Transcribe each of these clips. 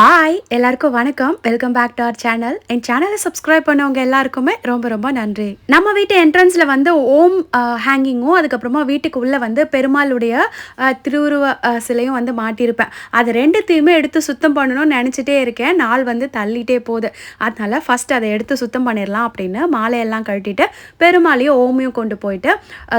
Hi எல்லாருக்கும் வணக்கம். Welcome back to our channel என் சேனலை சப்ஸ்கிரைப் பண்ணவங்க எல்லாருக்குமே ரொம்ப ரொம்ப நன்றி. நம்ம வீட்டு என்ட்ரன்ஸில் வந்து ஓம் ஹேங்கிங்கும் அதுக்கப்புறமா வீட்டுக்கு உள்ளே வந்து பெருமாளுடைய திருவுருவ சிலையும் வந்து மாட்டியிருப்பேன். அது ரெண்டுத்தையுமே எடுத்து சுத்தம் பண்ணணும்னு நினச்சிட்டே இருக்கேன். நாள் வந்து தள்ளிட்டே போகுது. அதனால் ஃபஸ்ட் அதை எடுத்து சுத்தம் பண்ணிடலாம் அப்படின்னு மாலையெல்லாம் கழட்டிட்டு பெருமாளையும் ஓமையும் கொண்டு போயிட்டு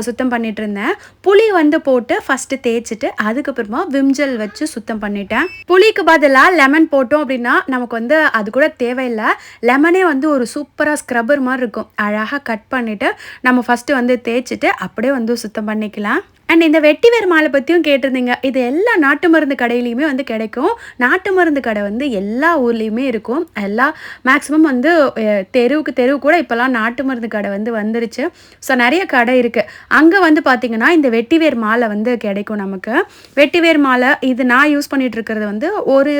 சுத்தம் பண்ணிட்டு இருந்தேன். புளி வந்து போட்டு ஃபஸ்ட்டு தேய்ச்சிட்டு அதுக்கப்புறமா விம்ஜல் வச்சு சுத்தம் பண்ணிட்டேன். புளிக்கு பதிலாக லெமன் போட்டோம் அப்படின்னா நமக்கு வந்து அது கூட தேவையில்லை. லெமனே வந்து ஒரு சூப்பராக ஸ்க்ரப்பர் மாதிரி இருக்கும். அழகாக கட் பண்ணிவிட்டு நம்ம ஃபஸ்ட்டு வந்து தேய்ச்சிட்டு அப்படியே வந்து சுத்தம் பண்ணிக்கலாம். அண்ட் இந்த வெட்டிவேர் மாலை பற்றியும் கேட்டிருந்தீங்க. இது எல்லா நாட்டு மருந்து கடையிலையுமே வந்து கிடைக்கும். நாட்டு மருந்து கடை வந்து எல்லா ஊர்லேயுமே இருக்கும். எல்லா மேக்ஸிமம் வந்து தெருவுக்கு தெருவு கூட இப்போல்லாம் நாட்டு மருந்து கடை வந்து வந்துருச்சு. ஸோ நிறைய கடை இருக்குது அங்கே வந்து பார்த்திங்கன்னா இந்த வெட்டிவேர் மாலை வந்து கிடைக்கும் நமக்கு. வெட்டிவேர் மாலை இது நான் யூஸ் பண்ணிகிட்டு இருக்கிறது வந்து ஒரு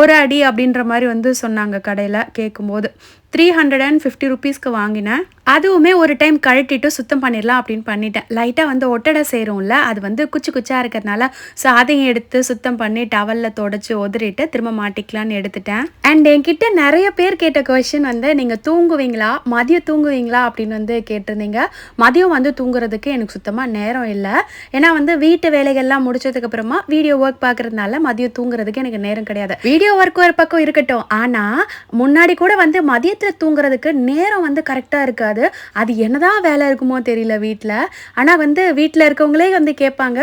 ஒரு அடி அப்படின்ற மாதிரி வந்து சொன்னாங்க கடையில் கேட்கும்போது த்ரீ ஹண்ட்ரட் அண்ட் ஃபிஃப்டி ருபீஸ்க்கு வாங்கினேன். அதுவுமே ஒரு டைம் கழட்டிட்டு சுத்தம் பண்ணிடலாம் அப்படின்னு பண்ணிட்டேன். லைட்டாக வந்து ஒட்டடை சேரும்ல அது வந்து குச்சி குச்சியாக இருக்கிறதுனால ஸோ அதையும் எடுத்து சுத்தம் பண்ணி டவலில் தொடச்சி உதறிட்டு திரும்ப மாட்டிக்கலான்னு எடுத்துட்டேன். அண்ட் என்கிட்ட நிறைய பேர் கேட்ட கொஷின் வந்து நீங்கள் தூங்குவீங்களா? மதியம் தூங்குவீங்களா? அப்படின்னு வந்து கேட்டிருந்தீங்க. மதியம் வந்து தூங்குறதுக்கு எனக்கு சுத்தமாக நேரம் இல்லை. ஏன்னா வந்து வீட்டு வேலைகள்லாம் முடிச்சதுக்கப்புறமா வீடியோ ஒர்க் பார்க்குறதுனால மதியம் தூங்குறதுக்கு எனக்கு நேரம் கிடையாது. வீடியோ ஒர்க் ஒரு பக்கம் இருக்கட்டும். ஆனால் முன்னாடி கூட வந்து மதியத்தில் தூங்குறதுக்கு நேரம் வந்து கரெக்டாக இருக்காது. அது என்னதான் வேலை இருக்குமோ தெரியல வீட்டில் ஆனால் வந்து வீட்டில் இருக்கவங்களே வந்து கேட்பாங்க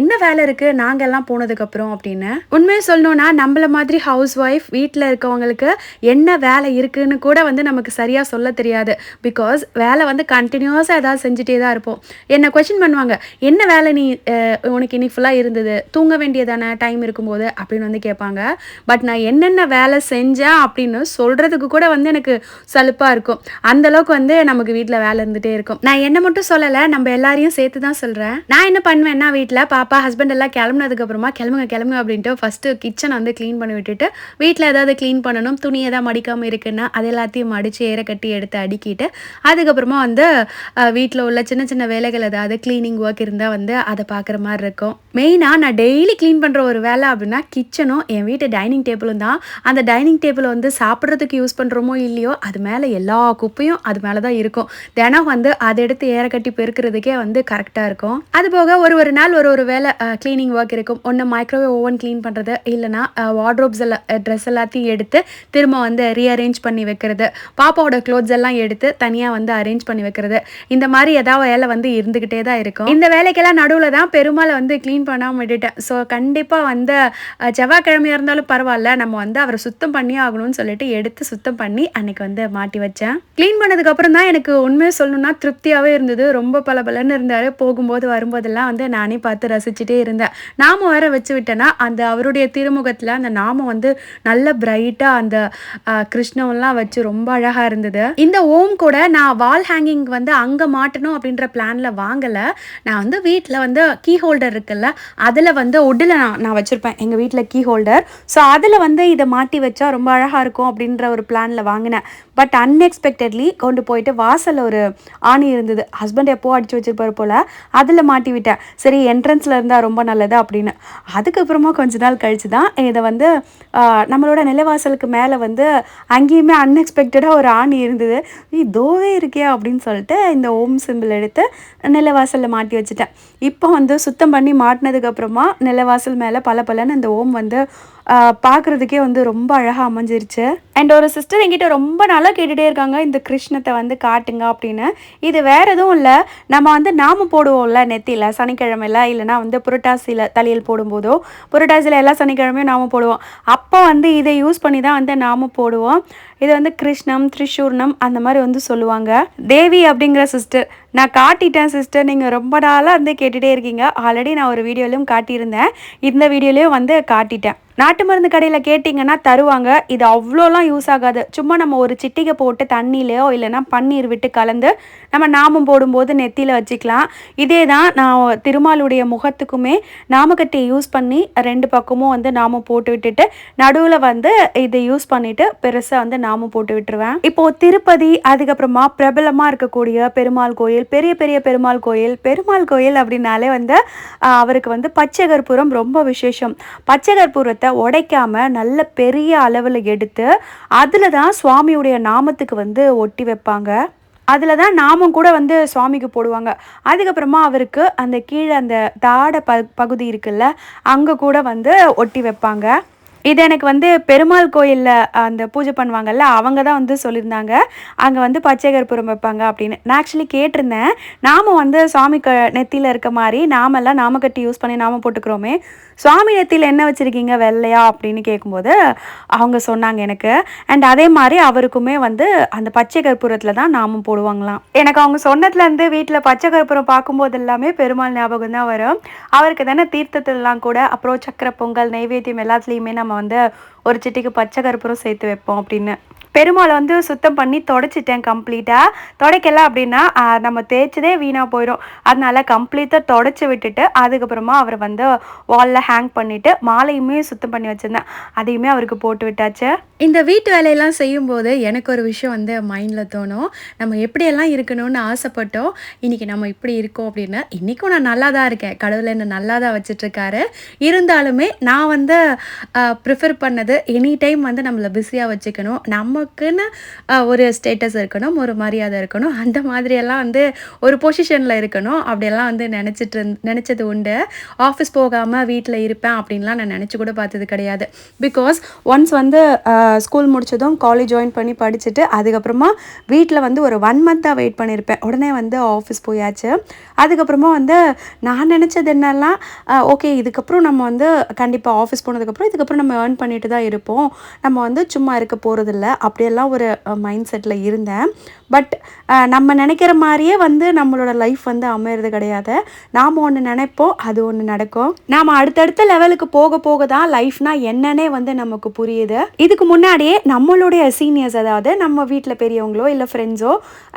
என்ன வேலை இருக்குது நாங்கெல்லாம் போனதுக்கப்புறம் அப்படின்னு. உண்மையை சொல்லணும்னா நம்மள மாதிரி ஹவுஸ் ஒய்ஃப் வீட்டில் இருக்கவங்களுக்கு என்ன வேலை இருக்குன்னு கூட வந்து நமக்கு சரியாக சொல்ல தெரியாது. பிகாஸ் வேலை வந்து கண்டினியூஸாக ஏதாவது செஞ்சுட்டே தான் இருப்போம். என்ன கொஷின் பண்ணுவாங்க என்ன வேலை நீ உனக்கு இன்னைக்கு ஃபுல்லாக இருந்தது? தூங்க வேண்டியதானே? டைம் இருக்கும்போது? அப்படின்னு வந்து கேட்பாங்க. பட் நான் என்னென்ன வேலை செஞ்சேன் அப்படின்னு சொல்கிறதுக்கு கூட வந்து எனக்கு சலுப்பாக இருக்கும். அந்த அளவுக்கு வந்து நமக்கு வீட்டில் வேலை இருந்துகிட்டே இருக்கும். நான் என்ன மட்டும் சொல்லலை நம்ம எல்லாரையும் சேர்த்து தான் சொல்கிறேன் நான் என்ன பண்ணுவேன்னா வீட்டில் பாப்பா ஹஸ்பண்ட் எல்லாம் கிளம்புனதுக்கப்புறமா கிளம்புங்க கிளம்புங்க அப்படின்ட்டு ஃபஸ்ட்டு கிச்சனை வந்து க்ளீன் பண்ணி விட்டுட்டு வீட்டில் ஏதாவது க்ளீன் பண்ணணும் துணி எதாவது மடிக்காமல் இருக்குன்னா அது எல்லாத்தையும் மடித்து ஏற கட்டி எடுத்து அடுக்கிட்டு அதுக்கப்புறமா வந்து வீட்டில் உள்ள சின்ன சின்ன வேலைகள் ஏதாவது க்ளீனிங் ஒர்க் இருந்தால் வந்து அதை பார்க்குற மாதிரி இருக்கும். மெயினாக நான் டெய்லி க்ளீன் பண்ணுற ஒரு வேலை அப்படின்னா கிச்சனும் என் வீட்டு டைனிங் டேபிளும் தான். அந்த டைனிங் டேபிள் வந்து சாப்பிட்றதுக்கு யூஸ் பண்ணுறோமோ இல்லையோ அது மேலே எல்லா குப்பையும் அது மேலே தான் இருக்கும். தினம் வந்து அதை எடுத்து ஏற கட்டி பெருக்கிறதுக்கே வந்து கரெக்டாக இருக்கும். அது போக ஒரு ஒரு நாள் ஒரு ஒரு வேலை க்ளீனிங் ஒர்க் இருக்கும். ஒன்று மைக்ரோவேவ் ஓவன் க்ளீன் பண்ணுறது இல்லைனா வார்ட்ரோப்ஸ் எல்லாம் ட்ரெஸ் எல்லாத்தையும் எடுத்து திரும்ப வந்து ரீஅரேஞ்ச் பண்ணி வைக்கிறது. பாப்பாவோட க்ளோத்ஸ் எல்லாம் எடுத்து தனியாக வந்து அரேஞ்ச் பண்ணி வைக்கிறது. இந்த மாதிரி ஏதாவது வேலை வந்து இருந்துக்கிட்டே தான் இருக்கும். இந்த வேலைக்கெல்லாம் நடுவில் தான் பெருமாளை வந்து க்ளீன் பண்ணாமல் விட்டுட்டேன். ஸோ கண்டிப்பாக வந்து செவ்வாய்க்கிழமையாக இருந்தாலும் பரவாயில்ல நம்ம வந்து அவரை சுத்தம் பண்ணி ஆகணும்னு சொல்லிட்டு எடுத்து சுத்தம் பண்ணி அன்னைக்கு வந்து மாட்டி வச்சேன். க்ளீன் பண்ணதுக்கு அப்புறம் தான் எனக்கு உண்மையை சொல்லணும்னா திருப்தியாகவே இருந்தது. ரொம்ப பல பலன்னு இருந்தாரு. போகும்போது வரும்போதெல்லாம் வந்து நானே பார்த்து ரசிச்சுட்டே இருந்தேன். நாம வேற வச்சு விட்டேன்னா அந்த அவருடைய திருமுகத்தில் அந்த நாமம் வந்து நல்ல பிரைட்டாக அந்த கிருஷ்ணம்லாம் கிருஷ்ணவெல்லாம் வச்சு ரொம்ப அழகாக இருந்தது. இந்த ஓம் கூட நான் வால் ஹேங்கிங் வந்து அங்கே மாட்டணும் அப்படின்ற பிளானில் வாங்கலை. நான் வந்து வீட்டில் வந்து கீ ஹோல்டர் இருக்குல்ல அதில் வந்து உட்டில் நான் நான் வச்சுருப்பேன். எங்கள் வீட்டில் கீ ஹோல்டர் ஸோ அதில் வந்து இதை மாட்டி வச்சா ரொம்ப அழகாக இருக்கும் அப்படின்ற ஒரு பிளானில் வாங்கினேன். பட் அன்எக்ஸ்பெக்டட்லி கொண்டு போயிட்டு வாசலில் ஒரு ஆணி இருந்தது. ஹஸ்பண்ட் எப்போ அடித்து வச்சிருப்பார் போல் அதில் மாட்டி விட்டேன். சரி என்ட்ரன்ஸில் இருந்தால் ரொம்ப நல்லது அப்படின்னு. அதுக்கப்புறமா கொஞ்ச நாள் கழிச்சு தான் இதை வந்து நம்மளோட நிலவாசலுக்கு மேலே வந்து அங்கேயுமே அன்எக்ஸ்பெக்டடாக ஒரு ஆணி இருந்தது. இதோவே இருக்கே அப்படின்னு சொல்லிட்டு இந்த ஓம் சிம்பிள் எடுத்து நிலவாசலில் மாட்டி வச்சுட்டேன். இப்போ வந்து சுத்தம் பண்ணி மாட்டினதுக்கப்புறமா நிலவாசல் மேலே பல பலன்னு இந்த ஓம் வந்து பார்க்குறதுக்கே வந்து ரொம்ப அழகாக அமைஞ்சிருச்சு. அண்ட் ஒரு சிஸ்டர் என்கிட்ட ரொம்ப நாளாக கேட்டுகிட்டே இருக்காங்க இந்த கிருஷ்ணத்தை வந்து காட்டுங்க அப்படின்னு. இது வேற எதுவும் இல்லை. நம்ம வந்து நாம போடுவோம்ல நெத்தியில் சனிக்கிழமையில் இல்லைனா வந்து புரட்டாசியில் தலையில் போடும்போதோ புரட்டாசியில் எல்லா சனிக்கிழமையும் நாம போடுவோம். அப்போ வந்து இதை யூஸ் பண்ணி தான் வந்து நாம போடுவோம். இது வந்து கிருஷ்ணம் திரிசூர்ணம் அந்த மாதிரி வந்து சொல்லுவாங்க. தேவி அப்படிங்கிற சிஸ்டர் நான் காட்டிட்டேன் சிஸ்டர் நீங்கள் ரொம்ப நாளாக வந்து கேட்டுகிட்டே இருக்கீங்க. ஆல்ரெடி நான் ஒரு வீடியோலையும் காட்டியிருந்தேன். இந்த வீடியோலையும் வந்து காட்டிட்டேன். நாட்டு மருந்து கடையில் கேட்டிங்கன்னா தருவாங்க. இது அவ்வளோலாம் யூஸ் ஆகாது. சும்மா நம்ம ஒரு சிட்டிகை போட்டு தண்ணியிலையோ இல்லைன்னா பன்னீர் விட்டு கலந்து நம்ம நாமம் போடும்போது நெத்தியில் வச்சுக்கலாம். இதே தான் நான் திருமாலுடைய முகத்துக்குமே நாமக்கட்டியை யூஸ் பண்ணி ரெண்டு பக்கமும் வந்து நாமம் போட்டு விட்டுட்டு நடுவில் வந்து இதை யூஸ் பண்ணிட்டு பெருசாக வந்து நாமம் போட்டு விட்டுருவேன். இப்போ திருப்பதி அதுக்கப்புறமா பிரபலமாக இருக்கக்கூடிய பெருமாள் கோயில் பெரிய பெரிய பெருமாள் கோயில் பெருமாள் கோயில் அப்படின்னாலே வந்து அவருக்கு வந்து பச்சை கற்பூரம் ரொம்ப விசேஷம். பச்சை கற்பூரத்தை தாம்பூலத்தை உடைக்காமல் நல்ல பெரிய அளவில் எடுத்து அதில் தான் சுவாமியுடைய நாமத்துக்கு வந்து ஒட்டி வைப்பாங்க. அதில் தான் நாமம் கூட வந்து சுவாமிக்கு போடுவாங்க. அதுக்கப்புறமா அவருக்கு அந்த கீழே அந்த தாடை ப பகுதி இருக்குல்ல அங்கே கூட வந்து ஒட்டி வைப்பாங்க. இது எனக்கு வந்து பெருமாள் கோயிலில் அந்த பூஜை பண்ணுவாங்கல்ல அவங்க தான் வந்து சொல்லியிருந்தாங்க. அங்கே வந்து பச்சை கற்பூரம் வைப்பாங்க அப்படின்னு. நான் ஆக்சுவலி கேட்டிருந்தேன். நாம் வந்து சுவாமி க நெத்தியில் இருக்க மாதிரி நாமெல்லாம் நாம கட்டி யூஸ் பண்ணி நாம போட்டுக்கிறோமே. சுவாமி நெத்தியில் என்ன வச்சுருக்கீங்க? வெள்ளையா? அப்படின்னு கேட்கும்போது அவங்க சொன்னாங்க எனக்கு. அண்ட் அதே மாதிரி அவருக்குமே வந்து அந்த பச்சை கற்பூரத்தில் தான் நாமும் போடுவாங்களாம். எனக்கு அவங்க சொன்னதுலேருந்து வீட்டில் பச்சை கற்பூரம் பார்க்கும்போது எல்லாமே பெருமாள் ஞாபகம் தான் வரும். அவருக்கு தானே தீர்த்தத்திலலாம் கூட அப்புறம் சக்கரை பொங்கல் நைவேத்தியம் எல்லாத்துலேயுமே நம்ம வந்து ஒரு சிட்டிக்கு பச்சை கருப்பூரம் சேர்த்து வைப்போம் அப்படின்னு பெருமாளை வந்து சுத்தம் பண்ணி தொடச்சிட்டேன் கம்ப்ளீட்டாக துடைக்கல அப்படின்னா நம்ம தேய்ச்சதே வீணாக போயிடும். அதனால கம்ப்ளீட்டாக தொடச்சி விட்டுட்டு அதுக்கப்புறமா அவர் வந்து வாலில் ஹேங் பண்ணிவிட்டு மாலையுமே சுத்தம் பண்ணி வச்சுருந்தேன். அதையுமே அவருக்கு போட்டு விட்டாச்சு. இந்த வீட்டு வேலையெல்லாம் செய்யும்போது எனக்கு ஒரு விஷயம் வந்து மைண்டில் தோணும். நம்ம எப்படியெல்லாம் இருக்கணும்னு ஆசைப்பட்டோம். இன்றைக்கி நம்ம இப்படி இருக்கோம் அப்படின்னு. இன்றைக்கும் நான் நல்லா தான் இருக்கேன். கடவுள் என்னை நல்லா தான் வச்சிட்ருக்காரு. இருந்தாலுமே நான் வந்து ப்ரிஃபர் பண்ணது எனி டைம் வந்து நம்மளை பிஸியாக வச்சுக்கணும். நம்ம நமக்குன்னு ஒரு ஸ்டேட்டஸ் இருக்கணும் ஒரு மரியாதை இருக்கணும். அந்த மாதிரியெல்லாம் வந்து ஒரு பொசிஷனில் இருக்கணும். அப்படியெல்லாம் வந்து நினச்சிட்டு இருந் நினச்சது உண்டு. ஆஃபீஸ் போகாமல் வீட்டில் இருப்பேன் அப்படின்லாம் நான் நினச்சி கூட பார்த்தது கிடையாது. பிகாஸ் ஒன்ஸ் வந்து ஸ்கூல் முடிச்சதும் காலேஜ் ஜாயின் பண்ணி படிச்சுட்டு அதுக்கப்புறமா வீட்டில் வந்து ஒரு ஒன் மந்த்தாக வெயிட் பண்ணியிருப்பேன் உடனே வந்து ஆஃபீஸ் போயாச்சு. அதுக்கப்புறமா வந்து நான் நினச்சது என்னெல்லாம் ஓகே இதுக்கப்புறம் நம்ம வந்து கண்டிப்பாக ஆஃபீஸ் போனதுக்கப்புறம் இதுக்கப்புறம் நம்ம ஏர்ன் பண்ணிட்டு தான் இருப்போம். நம்ம வந்து சும்மா இருக்க போகிறதில்ல அப்படியெல்லாம் ஒரு மைண்ட் செட்டில் இருந்தேன். பட் நம்ம நினைக்கிற மாதிரியே வந்து நம்மளோட லைஃப் வந்து அமையிறது கிடையாது. நாம் ஒன்று நினைப்போம் அது ஒன்று நடக்கும். நாம் அடுத்தடுத்த லெவலுக்கு போக போக தான் லைஃப்னா என்னன்னே வந்து நமக்கு புரியுது. இதுக்கு முன்னாடியே நம்மளுடைய சீனியர்ஸ் அதாவது நம்ம வீட்டில் பெரியவங்களோ இல்லை ஃப்ரெண்ட்ஸோ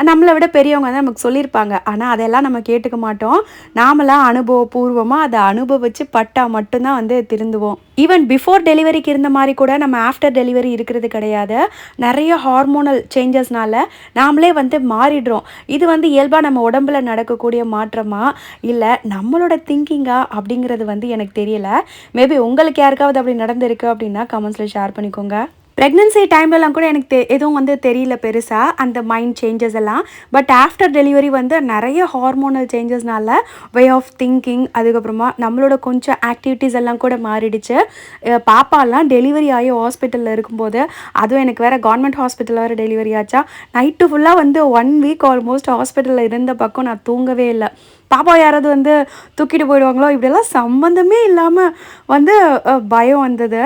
நம்மளை விட பெரியவங்க வந்து நமக்கு சொல்லியிருப்பாங்க. ஆனால் அதெல்லாம் நம்ம கேட்டுக்க மாட்டோம். நாமளாம் அனுபவபூர்வமாக அதை அனுபவிச்சு பட்டா மட்டும்தான் வந்து திருந்துவோம். ஈவன் பிஃபோர் டெலிவரிக்கு இருந்த மாதிரி கூட நம்ம ஆஃப்டர் டெலிவரி இருக்கிறது கிடையாது. நிறைய ஹார்மோனல் சேஞ்சஸ்னால நாமளே வந்து மாறிடுறோம். இது வந்து இயல்பாக நம்ம உடம்புல நடக்கக்கூடிய மாற்றமா? இல்லை நம்மளோட திங்கிங்கா அப்படிங்கிறது வந்து எனக்கு தெரியல. மேபி உங்களுக்கு யாருக்காவது அப்படி நடந்திருக்கு அப்படின்னா கமெண்ட்ஸில் ஷேர் பண்ணிக்கோங்க. ப்ரெக்னென்சி டைம்லலாம் கூட எனக்கு தெ எதுவும் வந்து தெரியல பெருசாக அந்த மைண்ட் சேஞ்சஸ் எல்லாம். பட் ஆஃப்டர் டெலிவரி வந்து நிறைய ஹார்மோனல் சேஞ்சஸ்னால வே ஆஃப் திங்கிங் அதுக்கப்புறமா நம்மளோட கொஞ்சம் ஆக்டிவிட்டீஸ் எல்லாம் கூட மாறிடுச்சு. பாப்பாலாம் டெலிவரி ஆகி ஹாஸ்பிட்டலில் இருக்கும்போது அதுவும் எனக்கு வேறு கவர்மெண்ட் ஹாஸ்பிட்டலில் வேறு டெலிவரி ஆச்சா. நைட்டு ஃபுல்லாக வந்து ஒன் வீக் ஆல்மோஸ்ட் ஹாஸ்பிட்டலில் இருந்த பக்கம் நான் தூங்கவே இல்லை. பாப்பா யாராவது வந்து தூக்கிட்டு போயிடுவாங்களோ இப்படியெல்லாம் சம்மந்தமே இல்லாமல் வந்து பயம் வந்தது.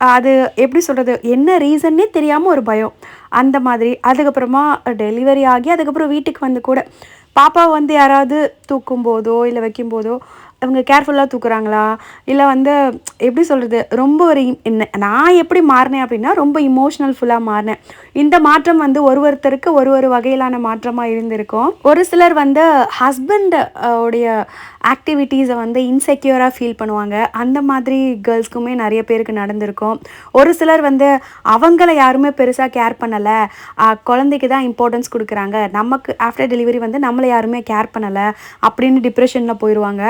அது எப்படி சொல்கிறது என்ன ரீசன்னே தெரியாமல் ஒரு பயம். அந்த மாதிரி. அதுக்கப்புறமா டெலிவரி ஆகி அதுக்கப்புறம் வீட்டுக்கு வந்து கூட பாப்பா வந்து யாராவது தூக்கும் போதோ இல்லை வைக்கும் போதோ அவங்க கேர்ஃபுல்லாக தூக்குறாங்களா? இல்லை வந்து எப்படி சொல்கிறது ரொம்ப ஒரு என்ன நான் எப்படி மாறினேன் அப்படின்னா ரொம்ப இமோஷனல் ஃபுல்லாக மாறினேன். இந்த மாற்றம் வந்து ஒரு ஒருத்தருக்கு ஒரு ஒரு வகையிலான மாற்றமாக இருந்திருக்கும். ஒரு சிலர் வந்து ஹஸ்பண்ட் உடைய ஆக்டிவிட்டீஸை வந்து இன்செக்யூராக ஃபீல் பண்ணுவாங்க. அந்த மாதிரி கேர்ள்ஸ்க்குமே நிறைய பேருக்கு நடந்திருக்கும். ஒரு சிலர் வந்து அவங்கள யாருமே பெருசாக கேர் பண்ணலை. குழந்தைக்கு தான் இம்பார்ட்டன்ஸ் கொடுக்குறாங்க. நமக்கு ஆஃப்டர் டெலிவரி வந்து நம்மளை யாருமே கேர் பண்ணலை அப்படின்னு டிப்ரெஷனில் போயிடுவாங்க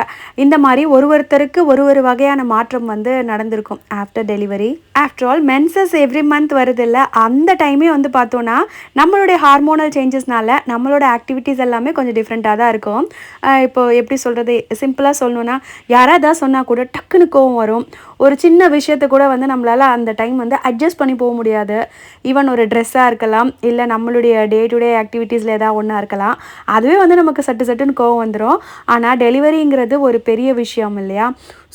இந்த மாதிரி ஒரு ஒருத்தருக்கு ஒரு ஒரு வகையான மாற்றம் வந்து நடந்திருக்கும் after delivery after all menses every month வருதில்ல. அந்த டைமே வந்து பார்த்தோன்னா நம்மளுடைய ஹார்மோனல் சேஞ்சஸ்னால நம்மளோட ஆக்டிவிட்டீஸ் எல்லாமே கொஞ்சம் டிஃப்ரெண்ட்டாக தான் இருக்கும். இப்போ எப்படி சொல்கிறது சிம்பிளாக சொல்லணுன்னா யாராவது சொன்னால் கூட டக்குன்னு கோவம் வரும். ஒரு சின்ன விஷயத்தை கூட வந்து நம்மளால் அந்த டைம் வந்து அட்ஜஸ்ட் பண்ணி போக முடியாது. ஈவன் ஒரு ட்ரெஸ்ஸாக இருக்கலாம் இல்லை நம்மளுடைய டே டு டே ஆக்டிவிட்டீஸில் ஏதாவது ஒன்றா இருக்கலாம். அதுவே வந்து நமக்கு சட்டு சட்டுன்னு கோவம் வந்துடும் ஆனால் டெலிவரிங்கிறது ஒரு பெரிய விஷயம் இல்லையா?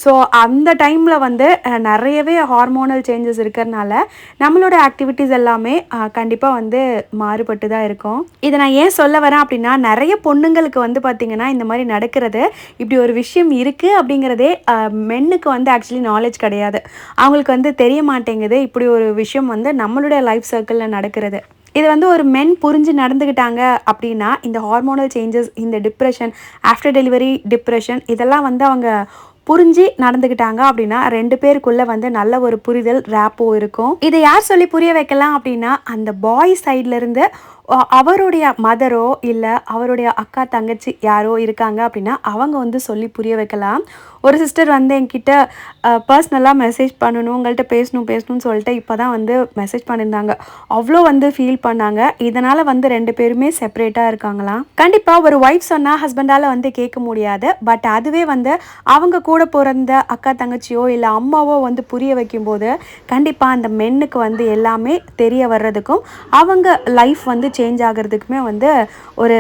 ஸோ அந்த டைமில் வந்து நிறையவே ஹார்மோனல் சேஞ்சஸ் இருக்கிறதுனால நம்மளோட ஆக்டிவிட்டீஸ் எல்லாமே கண்டிப்பாக வந்து மாறுபட்டு தான் இருக்கும். இதை நான் ஏன் சொல்ல வரேன் அப்படின்னா நிறைய பொண்ணுங்களுக்கு வந்து பார்த்திங்கன்னா இந்த மாதிரி நடக்கிறது இப்படி ஒரு விஷயம் இருக்குது அப்படிங்கிறதே மென்னுக்கு வந்து ஆக்சுவலி நாலேஜ் கிடையாது. அவங்களுக்கு வந்து தெரிய மாட்டேங்குது. இப்படி ஒரு விஷயம் வந்து நம்மளுடைய லைஃப் சர்க்கிளில் நடக்கிறது. இது வந்து ஒரு மென் புரிஞ்சு நடந்துக்கிட்டாங்க அப்படின்னா இந்த ஹார்மோனல் சேஞ்சஸ் இந்த டிப்ரெஷன் ஆஃப்டர் டெலிவரி டிப்ரெஷன் இதெல்லாம் வந்து அவங்க புரிஞ்சு நடந்துக்கிட்டாங்க அப்படின்னா ரெண்டு பேருக்குள்ள வந்து நல்ல ஒரு புரிதல் ரேப்போ இருக்கும். இதை யார் சொல்லி புரிய வைக்கலாம் அப்படின்னா அந்த பாய் சைட்ல இருந்து அவருடைய மதரோ இல்லை அவருடைய அக்கா தங்கச்சி யாரோ இருக்காங்க அப்படின்னா அவங்க வந்து சொல்லி புரிய வைக்கலாம். ஒரு சிஸ்டர் வந்து என்கிட்ட பர்சனலாக மெசேஜ் பண்ணணும் உங்கள்கிட்ட பேசணும் பேசணும்னு சொல்லிட்டு இப்போ தான் வந்து மெசேஜ் பண்ணியிருந்தாங்க அவ்வளோ வந்து ஃபீல் பண்ணாங்க. இதனால் வந்து ரெண்டு பேருமே செப்பரேட்டாக இருக்காங்களாம். கண்டிப்பாக ஒரு ஒய்ஃப் சொன்னால் ஹஸ்பண்டால் வந்து கேட்க முடியாது. பட் அதுவே வந்து அவங்க கூட பிறந்த அக்கா தங்கச்சியோ இல்லை அம்மாவோ வந்து புரிய வைக்கும்போது கண்டிப்பாக அந்த மென்னுக்கு வந்து எல்லாமே தெரிய வர்றதுக்கும் அவங்க லைஃப் வந்து சேஞ்ச் ஆகிறதுக்குமே வந்து ஒரு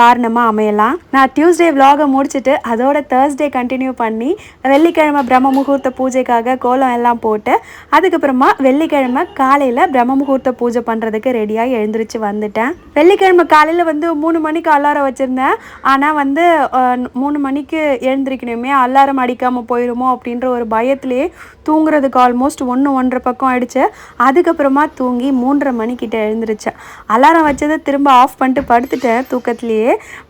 காரணமாக அமையலாம். நான் டியூஸ்டே விலாகை முடிச்சுட்டு அதோட தேர்ஸ்டே கண்டினியூ பண்ணி வெள்ளிக்கிழமை பிரம்ம முகூர்த்த பூஜைக்காக கோலம் எல்லாம் போட்டு அதுக்கப்புறமா வெள்ளிக்கிழமை காலையில் பிரம்ம முகூர்த்த பூஜை பண்ணுறதுக்கு ரெடியாக எழுந்திரிச்சு வந்துட்டேன். வெள்ளிக்கிழமை காலையில் வந்து மூணு மணிக்கு அலாரம் வச்சுருந்தேன். ஆனால் வந்து மூணு மணிக்கு எழுந்திரிக்கணுமே அலாரம் அடிக்காமல் போயிடுமோ அப்படின்ற ஒரு பயத்துலேயே தூங்குறதுக்கு ஆல்மோஸ்ட் ஒன்று ஒன்றரை பக்கம் ஆயிடுச்சு. அதுக்கப்புறமா தூங்கி மூன்றரை மணிக்கிட்ட எழுந்திரிச்சேன். அலாரம் வச்சதை திரும்ப ஆஃப் பண்ணிட்டு படுத்துட்டேன் தூக்கத்துலேயே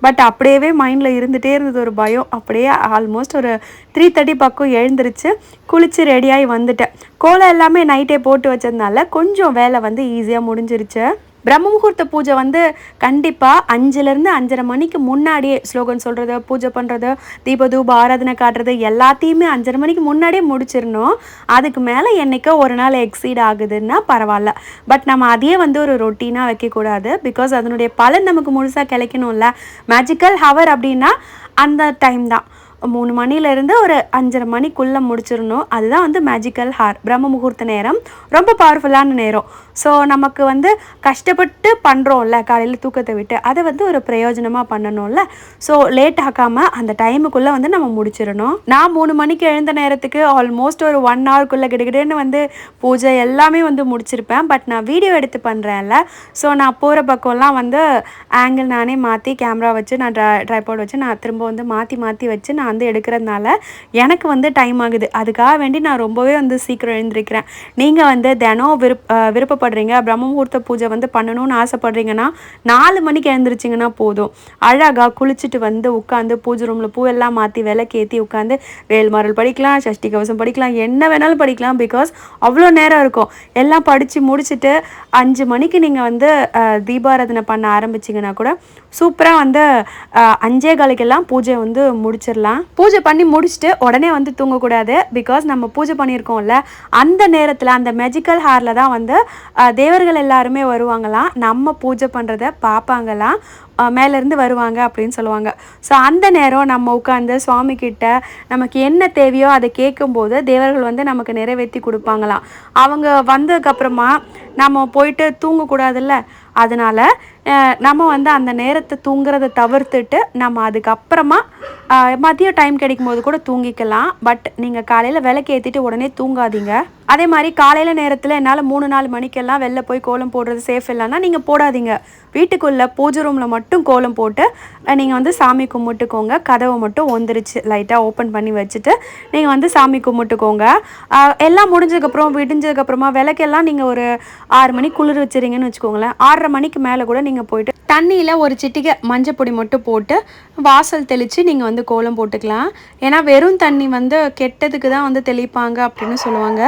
பட் அப்படியே மைண்டில் இருந்துகிட்டே இருந்தது ஒரு பயம். அப்படியே ஆல்மோஸ்ட் ஒரு த்ரீ தேர்ட்டி பக்கம் எழுந்திரிச்சு குளித்து ரெடியாகி வந்துட்டேன். கோலம் எல்லாமே நைட்டே போட்டு வச்சதுனால கொஞ்சம் வேலை வந்து ஈஸியாக முடிஞ்சிருச்சு. பிரம்ம முகூர்த்த பூஜை வந்து கண்டிப்பாக அஞ்சுலேருந்து அஞ்சரை மணிக்கு முன்னாடியே ஸ்லோகன் சொல்கிறது பூஜை பண்ணுறது தீப தூப ஆராதனை காட்டுறது எல்லாத்தையுமே அஞ்சரை மணிக்கு முன்னாடியே முடிச்சிடணும். அதுக்கு மேலே என்னைக்கோ ஒரு நாள் எக்ஸீட் ஆகுதுன்னா பரவாயில்ல. பட் நம்ம அதையே வந்து ஒரு ரொட்டீனாக வைக்கக்கூடாது. பிகாஸ் அதனுடைய பலன் நமக்கு முழுசாக கிடைக்கணும்ல. மேஜிக்கல் ஹவர் அப்படின்னா அந்த டைம் தான். மூணு மணிலேருந்து ஒரு அஞ்சரை மணிக்குள்ளே முடிச்சிடணும். அதுதான் வந்து மேஜிக்கல் ஹார் பிரம்ம முகூர்த்த நேரம். ரொம்ப பவர்ஃபுல்லான நேரம். ஸோ நமக்கு வந்து கஷ்டப்பட்டு பண்ணுறோம்ல காலையில் தூக்கத்தை விட்டு அதை வந்து ஒரு பிரயோஜனமாக பண்ணணும்ல. ஸோ லேட் ஆக்காமல் அந்த டைமுக்குள்ளே வந்து நம்ம முடிச்சிடணும். நான் மூணு மணிக்கு எழுந்த நேரத்துக்கு ஆல்மோஸ்ட் ஒரு ஒன் ஹவர்க்குள்ளே கிடுகிடுன்னு வந்து பூஜை எல்லாமே வந்து முடிச்சிருப்பேன். பட் நான் வீடியோ எடுத்து பண்ணுறேன்ல ஸோ நான் போகிற பக்கம்லாம் வந்து ஆங்கிள் நானே மாற்றி கேமரா வச்சு நான் ட்ரை ட்ரைபாட் வச்சு நான் திரும்ப வந்து மாற்றி மாற்றி வச்சு நான் வந்து எடுக்கிறதுனால எனக்கு வந்து டைம் ஆகுது. அதுக்காக வேண்டி நான் ரொம்பவே வந்து சீக்கிரம் எழுந்திருக்கிறேன். நீங்கள் வந்து தினம் விருப்ப விருப்பப்பட்ட விருப்பப்படுறீங்க பிரம்ம முகூர்த்த பூஜை வந்து பண்ணணும்னு ஆசைப்படுறீங்கன்னா நாலு மணிக்கு எழுந்திரிச்சிங்கன்னா போதும். அழகாக குளிச்சுட்டு வந்து உட்காந்து பூஜை ரூமில் பூவெல்லாம் மாற்றி விளக்கேற்றி உட்காந்து வேல்மாரல் படிக்கலாம் சஷ்டி கவசம் படிக்கலாம் என்ன வேணாலும் படிக்கலாம் பிகாஸ் அவ்வளோ நேரம் இருக்கும். எல்லாம் படித்து முடிச்சுட்டு அஞ்சு மணிக்கு நீங்கள் வந்து தீபாராதனை பண்ண ஆரம்பிச்சிங்கன்னா கூட சூப்பராக வந்து அஞ்சே காலைக்கெல்லாம் பூஜை வந்து முடிச்சிடலாம். பூஜை பண்ணி முடிச்சுட்டு உடனே வந்து தூங்கக்கூடாது பிகாஸ் நம்ம பூஜை பண்ணியிருக்கோம்ல அந்த நேரத்தில் அந்த மெஜிக்கல் ஹாரில் தான் வந்து தேவர்கள் எல்லாருமே வருவாங்களாம் நம்ம பூஜை பண்ணுறத பார்ப்பாங்களாம் மேலேருந்து வருவாங்க அப்படின்னு சொல்லுவாங்க. ஸோ அந்த நேரம் நம்ம உட்காந்து சுவாமி கிட்ட நமக்கு என்ன தேவையோ அதை கேட்கும்போது தேவர்கள் வந்து நமக்கு நிறைவேற்றி கொடுப்பாங்களாம். அவங்க வந்ததுக்கப்புறமா நம்ம போயிட்டு தூங்கக்கூடாதுல்ல? அதனால நம்ம வந்து அந்த நேரத்தை தூங்குறத தவிர்த்துட்டு நம்ம அதுக்கப்புறமா மதியம் டைம் கிடைக்கும் போது கூட தூங்கிக்கலாம். பட் நீங்கள் காலையில் விளக்கு ஏற்றிட்டு உடனே தூங்காதீங்க. அதே மாதிரி காலையில் நேரத்தில் என்னால் மூணு நாலு மணிக்கெல்லாம் வெளில போய் கோலம் போடுறது சேஃப் இல்லைன்னா நீங்கள் போடாதீங்க. வீட்டுக்குள்ளே பூஜை ரூமில் மட்டும் கோலம் போட்டு நீங்கள் வந்து சாமி கும்பிட்டுக்கோங்க. கதவை மட்டும் ஒந்திரிச்சு லைட்டாக ஓப்பன் பண்ணி வச்சுட்டு நீங்கள் வந்து சாமி கும்பிட்டுக்கோங்க. எல்லாம் முடிஞ்சதுக்கப்புறம் விடிஞ்சதுக்கப்புறமா விளக்கெல்லாம் நீங்கள் ஒரு ஆறு மணி குளிர் வச்சுறீங்கன்னு வச்சுக்கோங்களேன். ஆறரை மணிக்கு மேலே கூட நீங்கள் போயிட்டு தண்ணியில் ஒரு சிட்டிகை மஞ்சள் பொடி மட்டும் போட்டு வாசல் தெளித்து நீங்கள் வந்து கோலம் போட்டுக்கலாம். ஏன்னா வெறும் தண்ணி வந்து கெட்டதுக்கு தான் வந்து தெளிப்பாங்க அப்படின்னு சொல்லுவாங்க.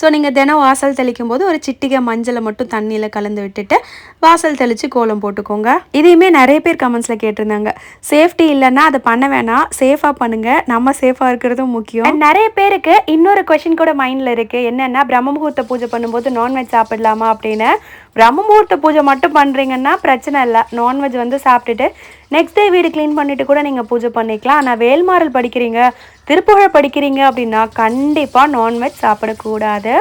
ஸோ நீங்கள் தினம் வாசல் தெளிக்கும் போது ஒரு சிட்டிகை மஞ்சளை மட்டும் தண்ணியில் கலந்து விட்டுட்டு வாசல் தெளித்து கோலம் போட்டுக்கோங்க. இதையுமே நிறைய பேர் கமெண்ட்ஸில் கேட்டிருந்தாங்க. சேஃப்டி இல்லைன்னா அதை பண்ண வேணாம். சேஃபாக பண்ணுங்கள் நம்ம சேஃபாக இருக்கிறதும் முக்கியம். நிறைய பேருக்கு இன்னொரு கொஷின் கூட மைண்டில் இருக்குது என்னென்னா பிரம்ம முகூர்த்த பூஜை பண்ணும்போது நான்வெஜ் சாப்பிடலாமா அப்படின்னு? பிரம்ம முகூர்த்த பூஜை மட்டும் பண்ணுறீங்கன்னா பிரச்சனை இல்லை. நான்வெஜ் வந்து சாப்பிட்டுட்டு நெக்ஸ்ட் டே வீடு க்ளீன் பண்ணிட்டு கூட நீங்கள் பூஜை பண்ணிக்கலாம். ஆனால் வேல்மாறல் படிக்கிறீங்க திருப்புகழ் படிக்கிறீங்க அப்படின்னா கண்டிப்பாக நான்வெஜ் சாப்பிடக்கூடாது.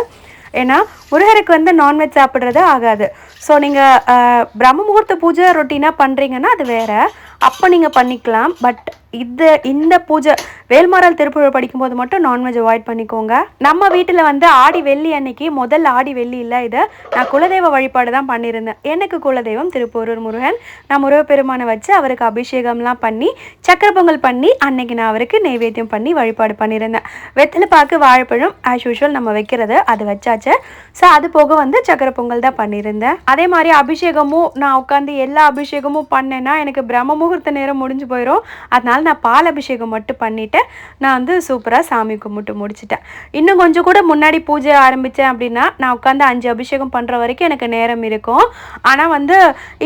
ஏன்னா முருகருக்கு வந்து நான்வெஜ் சாப்பிட்றது ஆகாது. ஸோ நீங்கள் பிரம்ம முகூர்த்த பூஜை ரொட்டீனாக பண்ணுறீங்கன்னா அது வேறு. அப்போ நீங்கள் பண்ணிக்கலாம். பட் இது இந்த பூஜை வேல்மாறல் திருப்புழல் படிக்கும்போது மட்டும் நான்வெஜ் அவாய்ட் பண்ணிக்கோங்க. நம்ம வீட்டில் வந்து ஆடி வெள்ளி அன்னைக்கு முதல் ஆடி வெள்ளி இல்லை இது. நான் குலதெய்வ வழிபாடு தான் பண்ணியிருந்தேன் எனக்கு குலதெய்வம் திருப்பூரூர் முருகன். நான் முருகப்பெருமானை வச்சு அவருக்கு அபிஷேகம்லாம் பண்ணி சக்கர பொங்கல் பண்ணி அன்னைக்கு நான் அவருக்கு நைவேத்தியம் பண்ணி வழிபாடு பண்ணியிருந்தேன் வெத்தலை பாக்கு வாழைப்பழம் ஆஸ் யூஷுவல் நம்ம வைக்கிறது அது வச்சாச்சு. ஸோ அது போக வந்து சக்கர பொங்கல் தான் பண்ணியிருந்தேன் அதே மாதிரி அபிஷேகமும் நான் உட்காந்து எல்லா அபிஷேகமும் பண்ணேன்னா எனக்கு பிரம்ம முகூர்த்த நேரம் முடிஞ்சு போயிடும் அதனால நான் பால் அபிஷேகம் மட்டும் பண்ணிவிட்டு நான் வந்து சூப்பராக சாமி கும்பிட்டு முடிச்சிட்டேன். இன்னும் கொஞ்சம் கூட முன்னாடி பூஜை ஆரம்பித்தேன் அப்படின்னா நான் உட்காந்து அஞ்சு அபிஷேகம் பண்ணுற வரைக்கும் எனக்கு நேரம் இருக்கும். ஆனால் வந்து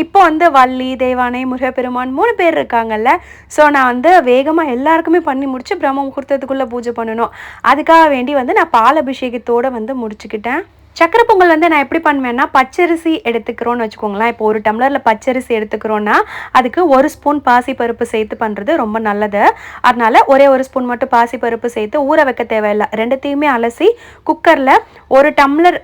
இப்போ வந்து வள்ளி தெய்வானை முருகப்பெருமான் மூணு பேர் இருக்காங்கல்ல ஸோ நான் வந்து வேகமாக எல்லாருக்குமே பண்ணி முடித்து பிரம்ம முகூர்த்தத்துக்குள்ளே பூஜை பண்ணணும். அதுக்காக வேண்டி வந்து நான் பால் அபிஷேகத்தோடு வந்து முடிச்சுக்கிட்டேன். சக்கரை பொங்கல் வந்து நான் எப்படி பண்ணுவேன்னா பச்சரிசி எடுத்துக்கிறோன்னு வச்சுக்கோங்களேன். இப்போ ஒரு டம்ளரில் பச்சரிசி எடுத்துக்கிறோன்னா அதுக்கு ஒரு ஸ்பூன் பாசிப்பருப்பு சேர்த்து பண்ணுறது ரொம்ப நல்லது. அதனால ஒரே ஒரு ஸ்பூன் மட்டும் பாசிப்பருப்பு சேர்த்து ஊற வைக்க தேவையில்லை. ரெண்டுத்தையுமே அலசி குக்கரில் ஒரு டம்ளர்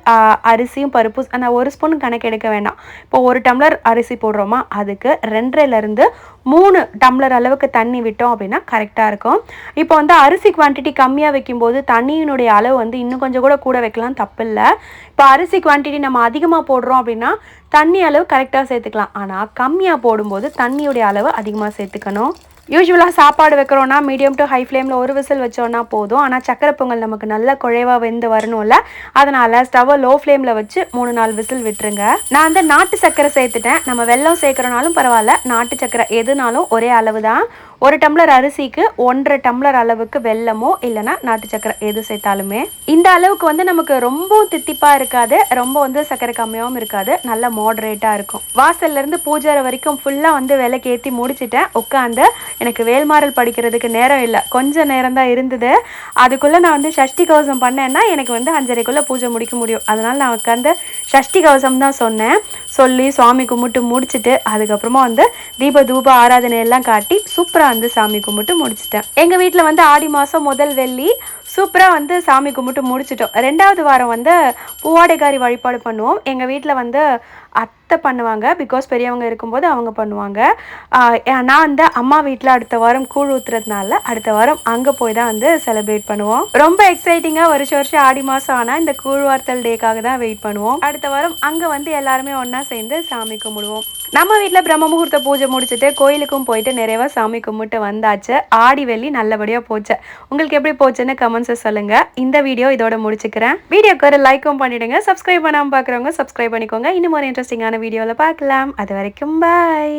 அரிசியும் பருப்பு அந்த ஒரு ஸ்பூன் கணக்கு எடுக்க வேண்டாம் இப்போ ஒரு டம்ளர் அரிசி போடுறோமா அதுக்கு ரெண்டரைலேருந்து மூணு டம்ளர் அளவுக்கு தண்ணி விட்டோம் அப்படின்னா கரெக்டாக இருக்கும். இப்போ வந்து அரிசி குவான்டிட்டி கம்மியாக வைக்கும்போது தண்ணியினுடைய அளவு வந்து இன்னும் கொஞ்சம் கூட கூட வைக்கலாம் தப்பில்லை. இப்போ அரிசி குவான்டிட்டி நம்ம அதிகமாக போடுறோம் அப்படின்னா தண்ணி அளவு கரெக்டாக சேர்த்துக்கலாம். ஆனால் கம்மியாக போடும்போது தண்ணியுடைய அளவு அதிகமாக சேர்த்துக்கணும். யூஸ்வலாக சாப்பாடு வைக்கிறோன்னா மீடியம் டு ஹை ஃப்ளேமில் ஒரு விசில் வச்சோன்னா போதும். ஆனால் சக்கரை பொங்கல் நமக்கு நல்ல குழைவாக வெந்து வரணும்ல. அதனால் ஸ்டவ்வை லோ ஃப்ளேமில் வச்சு மூணு நாலு விசில் விட்டுருங்க. நான் வந்து நாட்டு சக்கரை சேர்த்துட்டேன். நம்ம வெள்ளம் சேர்க்குறனாலும் பரவாயில்ல. நாட்டு சக்கரை எதுனாலும் ஒரே அளவு தான் ஒரு டம்ளர் அரிசிக்கு ஒன்றரை டம்ளர் அளவுக்கு வெல்லமோ இல்லைன்னா நாட்டு சக்கரை எது சேர்த்தாலுமே. இந்த அளவுக்கு வந்து நமக்கு ரொம்ப தித்திப்பாக இருக்காது ரொம்ப வந்து சக்கரை கம்மியாகவும் இருக்காது நல்ல மாடரேட்டாக இருக்கும். வாசல்லேருந்து பூஜை வரைக்கும் ஃபுல்லாக வந்து விலைக்கு ஏற்றி முடிச்சிட்டேன். உட்காந்து எனக்கு வேல்மாறல் படிக்கிறதுக்கு நேரம் இல்லை கொஞ்சம் நேரம் தான் இருந்தது. அதுக்குள்ளே நான் வந்து சஷ்டி கவசம் பண்ணேன்னா எனக்கு வந்து அஞ்சரைக்குள்ளே பூஜை முடிக்க முடியும். அதனால் நான் உட்காந்து சஷ்டி கவசம் தான் சொன்னேன். சொல்லி சுவாமி கும்பிட்டு முடிச்சிட்டு அதுக்கப்புறமா வந்து தீப தூப ஆராதனை எல்லாம் காட்டி சூப்பராக வந்து சாமி கும்பிட்டு முடிச்சிட்டேன். எங்கள் வீட்டில் வந்து ஆடி மாதம் முதல் வெள்ளி சூப்பராக வந்து சாமி கும்பிட்டு முடிச்சிட்டோம். ரெண்டாவது வாரம் வந்து பூவாடைக்காரி வழிபாடு பண்ணுவோம். எங்கள் வீட்டில் வந்து அத்தை பண்ணுவாங்க. பிகாஸ் பெரியவங்க இருக்கும்போது அவங்க பண்ணுவாங்க. நான் வந்து அம்மா வீட்டில் அடுத்த வாரம் கூழ் ஊற்றுறதுனால அடுத்த வாரம் அங்கே போய் தான் வந்து செலிப்ரேட் பண்ணுவோம். ரொம்ப எக்ஸைட்டிங்காக வருஷம் வருஷம் ஆடி மாதம் ஆனால் இந்த கூழ் வார்த்தல் டேக்காக தான் வெயிட் பண்ணுவோம். அடுத்த வாரம் அங்கே வந்து எல்லாருமே ஒன்றா சேர்ந்து சாமி கும்பிடுவோம். நம்ம வீட்டில் பிரம்ம முகூர்த்த பூஜை முடிச்சுட்டு கோயிலுக்கும் போயிட்டு நிறைவாக சாமி கும்பிட்டு வந்தாச்சு. ஆடி வெள்ளி நல்லபடியாக போச்சு. உங்களுக்கு எப்படி போச்சுன்னு கமெண்ட்ஸை சொல்லுங்கள் இந்த வீடியோ இதோட முடிச்சுக்கிறேன். வீடியோக்கு ஒரு லைக்கும் பண்ணிடுங்க. சப்ஸ்கிரைப் பண்ணாமல் பார்க்குறவங்க சப்ஸ்கிரைப் பண்ணிக்கோங்க. இன்னும் ஒரு இன்ட்ரெஸ்டிங்கான வீடியோவில் பார்க்கலாம். அது வரைக்கும் பாய்